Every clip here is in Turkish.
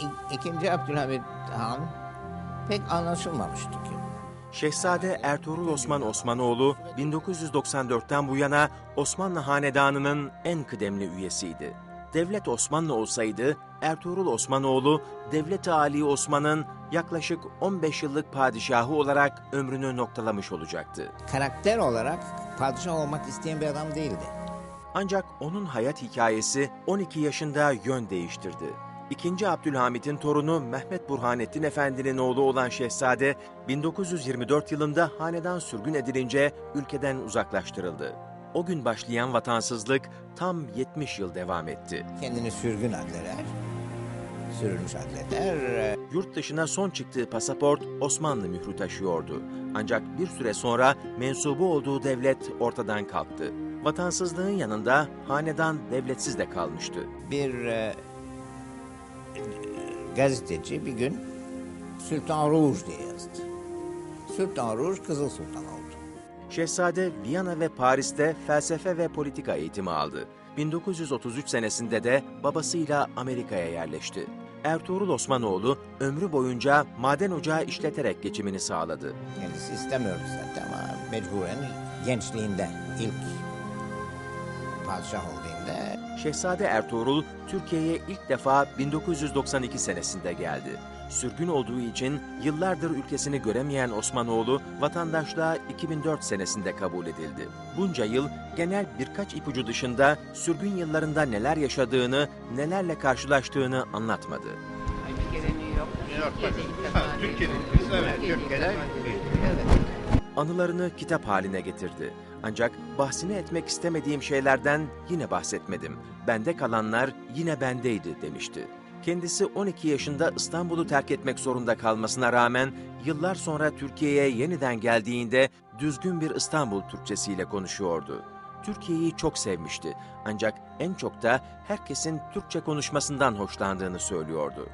İ- İkinci Abdülhamit Han pek anlaşılmamıştı ki. Şehzade Ertuğrul Osman Osmanoğlu 1994'ten bu yana Osmanlı Hanedanı'nın en kıdemli üyesiydi. Devlet Osmanlı olsaydı Ertuğrul Osmanoğlu Devlet-i Ali Osman'ın yaklaşık 15 yıllık padişahı olarak ömrünü noktalamış olacaktı. Karakter olarak padişah olmak isteyen bir adam değildi. Ancak onun hayat hikayesi 12 yaşında yön değiştirdi. İkinci Abdülhamit'in torunu Mehmet Burhanettin Efendi'nin oğlu olan Şehzade 1924 yılında hanedan sürgün edilince ülkeden uzaklaştırıldı. O gün başlayan vatansızlık tam 70 yıl devam etti. Kendini sürgün addeder, sürülmüş addeder. Ee, Yurt dışına son çıktığı pasaport Osmanlı mührü taşıyordu. Ancak bir süre sonra mensubu olduğu devlet ortadan kalktı. Vatansızlığın yanında hanedan devletsiz de kalmıştı. Bir e, gazeteci bir gün Sultan Rouge diye yazdı. Sultan Rouge Kızıl Sultan oldu. Şehzade Viyana ve Paris'te felsefe ve politika eğitimi aldı. 1933 senesinde de babasıyla Amerika'ya yerleşti. Ertuğrul Osmanoğlu ömrü boyunca maden ocağı işleterek geçimini sağladı. Kendisi istemiyordu zaten ama mecburen gençliğinde ilk padişah olduğunda Şehzade Ertuğrul Türkiye'ye ilk defa 1992 senesinde geldi. Sürgün olduğu için yıllardır ülkesini göremeyen Osmanoğlu vatandaşlığa 2004 senesinde kabul edildi. Bunca yıl genel birkaç ipucu dışında sürgün yıllarında neler yaşadığını, nelerle karşılaştığını anlatmadı. Bir. Yok, Türkiye'de ilk defa değil. Türkiye'de, evet, Türkiye'de Evet. Anılarını kitap haline getirdi. Ancak bahsini etmek istemediğim şeylerden yine bahsetmedim. Bende kalanlar yine bendeydi demişti. Kendisi 12 yaşında İstanbul'u terk etmek zorunda kalmasına rağmen yıllar sonra Türkiye'ye yeniden geldiğinde düzgün bir İstanbul Türkçesiyle konuşuyordu. Türkiye'yi çok sevmişti ancak en çok da herkesin Türkçe konuşmasından hoşlandığını söylüyordu.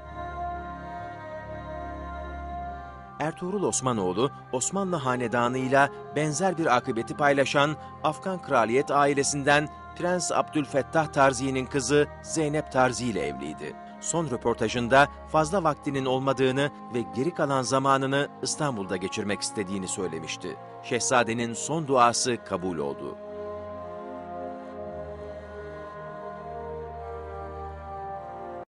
Ertuğrul Osmanoğlu, Osmanlı hanedanıyla benzer bir akıbeti paylaşan Afgan kraliyet ailesinden Prens Abdülfettah Tarzi'nin kızı Zeynep Tarzi ile evliydi. Son röportajında fazla vaktinin olmadığını ve geri kalan zamanını İstanbul'da geçirmek istediğini söylemişti. Şehzadenin son duası kabul oldu.